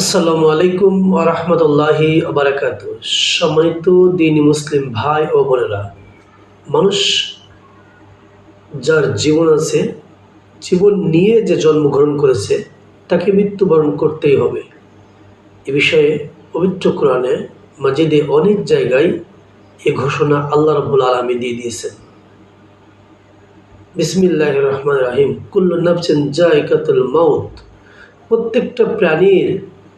আসসালামু আলাইকুম রহমতুল্লাহি আবরাকাত সম্মানিত দিন মুসলিম ভাই ও বোনেরা, মানুষ যার জীবন আছে, জীবন নিয়ে যে জন্মগ্রহণ করেছে, তাকে মৃত্যুবরণ করতেই হবে। এ বিষয়ে পবিত্র কোরআনে মাজিদে অনেক জায়গায় এ ঘোষণা আল্লাহ রব্বুল আলমী দিয়ে দিয়েছেন। বিসমিল্লাহ রহমান রাহিম। কুল্লু নাফসিন জায়কাতুল মাউত। প্রত্যেকটা প্রাণীর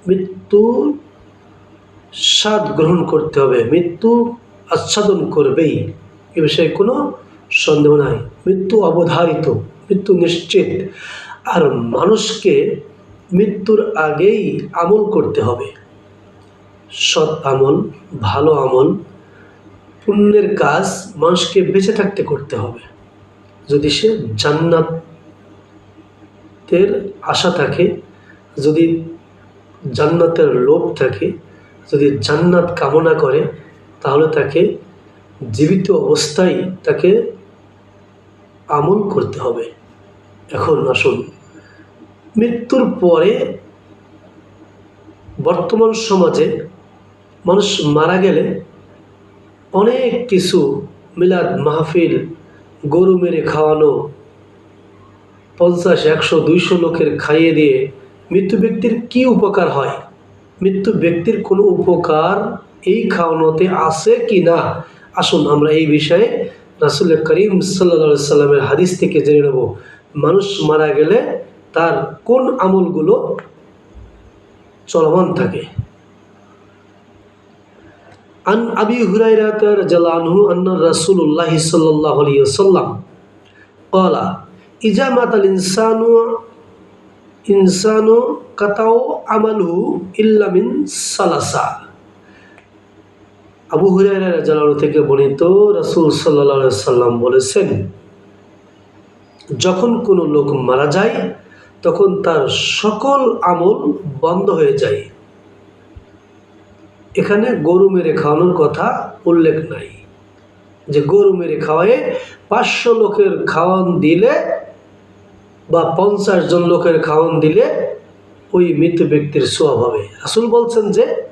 মৃত্যুর স্বাদ গ্রহণ করতে হবে। মৃত্যু আচ্ছাদন করবেই। এ বিষয়ে কোনো সন্দেহ নাই। মৃত্যু অবধারিত, মৃত্যু নিশ্চিত। আর মানুষকে মৃত্যুর আগেই আমল করতে হবে। সৎ আমল, ভালো আমল, পুণ্যের কাজ মানুষকে বেঁচে থাকতে করতে হবে। যদি সে জান্নাতের আশা থাকে, যদি জান্নাতের লোভ থাকে, যদি জান্নাত কামনা করে, তাহলে তাকে জীবিত অবস্থায় তাকে আমল করতে হবে। এখন আসুন, মৃত্যুর পরে বর্তমান সমাজে মানুষ মারা গেলে অনেক কিছু মিলাদ মাহফিল, গরু মেরে খাওয়ানো, পঞ্চাশ, একশো, দুইশো লোকের খাইয়ে দিয়ে মৃত্যু ব্যক্তির কি উপকার হয় মৃত্যু ব্যক্তির কোনো উপকার এই খাওয়ানোতে আছে কি না আসুন আমরা এই বিষয়ে রাসুল করিম সাল্লা সাল্লামের হাদিস থেকে জেনে নেব মানুষ মারা গেলে তার কোন আমলগুলো চলমান থাকে আন আবি হুরাইরাত রাদিয়াল্লাহু আন্না রাসূলুল্লাহ সাল্লাল্লাহু আলাইহি ওয়াসাল্লাম قال إذا مات الإنسان ইনসানু কাতাও আমালহু ইল্লামিন সালাসা। আবু হুরায়রা রাদিয়াল্লাহু থেকে বর্ণিত রাসূল আলাইহি সাল্লাম বলেছেন, যখন কোনো লোক মারা যায়, তখন তার সকল আমল বন্ধ হয়ে যায়। এখানে গরু মেরে খাওয়ানোর কথা উল্লেখ নাই। যে গরু মেরে খাওয়ায় পাঁচশো লোকের খাওয়ান দিলে বা পঞ্চাশ জন লোকের খাওয়ান দিলে ওই মৃত ব্যক্তির সোয়াব হবে। রাসুল বলছেন যে,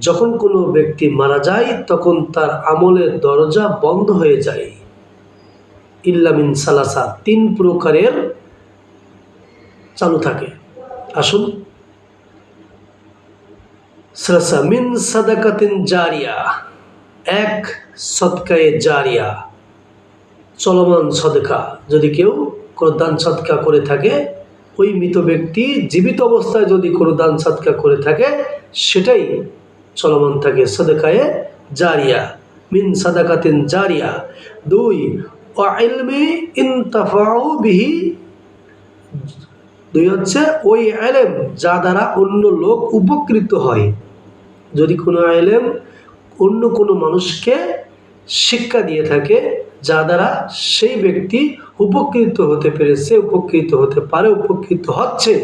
যখন কোনো ব্যক্তি মারা যায়, তখন তার আমলের দরজা বন্ধ হয়ে যায়। ইল্লামিন সালাসা, তিন প্রকারের চালু থাকে। আসুন। সালাসা মিন সাদাকাতিন জারিয়া, এক সদকায়ে জারিয়া, চলমান সদকা। যদি কেউ কোনো দান সৎকা করে থাকে, ওই মৃত ব্যক্তি জীবিত অবস্থায় যদি কোনো দান সৎকা করে থাকে, সেটাই চলমান থাকে সদকায়ে জারিয়া, মিন সাদাকাতিন জারিয়া। দুই ইলমি ইনতাফাউ বিহি। দুই হচ্ছে, ওই আলেম যা দ্বারা অন্য লোক উপকৃত হয়। যদি কোনো আলেম অন্য কোনো মানুষকে শিক্ষা দিয়ে থাকে যা দ্বারা সেই ব্যক্তি উপকৃত হতে পেরেছে উপকৃত হতে পারে, উপকৃত হচ্ছে,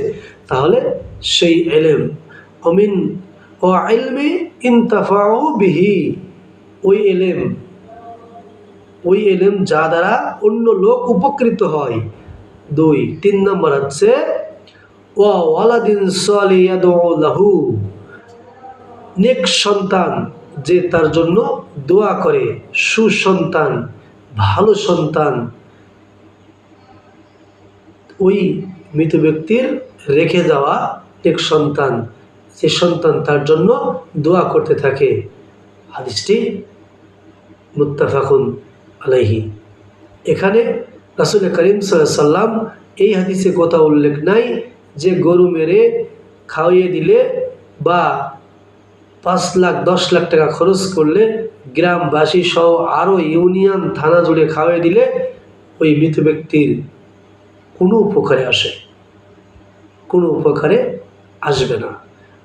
তাহলে সেই এলেম। অমিন, ও আইলমে ইনতাফাও বিহি ওই এলেম ওই এলেম যা দ্বারা অন্য লোক উপকৃত হয়। দুই, তিন নম্বর হচ্ছে ওয়ালাদিন লাহু নেক সন্তান যে তার জন্য দোয়া করে, সুসন্তান। ভালো সন্তান ওই মৃত ব্যক্তির রেখে যাওয়া এক সন্তান। যে সন্তান তার জন্য দোয়া করতে থাকে। হাদিসটি মুত্তাফাকুন আলাইহি। এখানে রাসুল করিম সাল্লাম এই হাদিসে কথা উল্লেখ নাই যে গরু মেরে খাওয়িয়ে দিলে বা পাঁচ লাখ, দশ লাখ টাকা খরচ করলে গ্রামবাসী সহ আরও ইউনিয়ন, থানা জুড়ে খাওয়াই দিলে ওই মৃত ব্যক্তির কোনো উপকারে আসে, কোনো উপকারে আসবে না।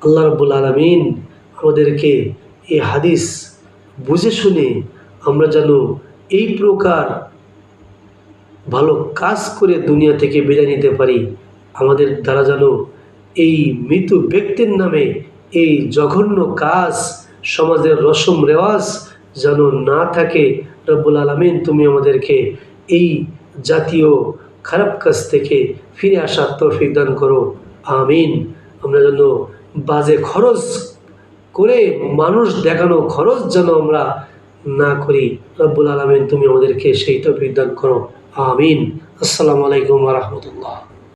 আল্লাহ রব্বুল আলমিন আমাদেরকে এই হাদিস বুঝে শুনে আমরা যেন এই প্রকার ভালো কাজ করে দুনিয়া থেকে বিদায় নিতে পারি, আমাদের দ্বারা যেন এই মৃত ব্যক্তির নামে এই জঘন্য কাজ, সমাজের রসম রেওয়াজ যেন না থাকে, রব্বুল আলমিন তুমি আমাদেরকে এই জাতীয় খারাপ কাজ থেকে ফিরে আসার তৌফিক দান করো। আমিন। আমরা যেন বাজে খরচ করে মানুষ দেখানো খরচ যেন আমরা না করি, রব্বুল আলমিন তুমি আমাদেরকে সেই তো দান করো। আমিন। আসসালামু আলাইকুম রহমতুল্লাহ।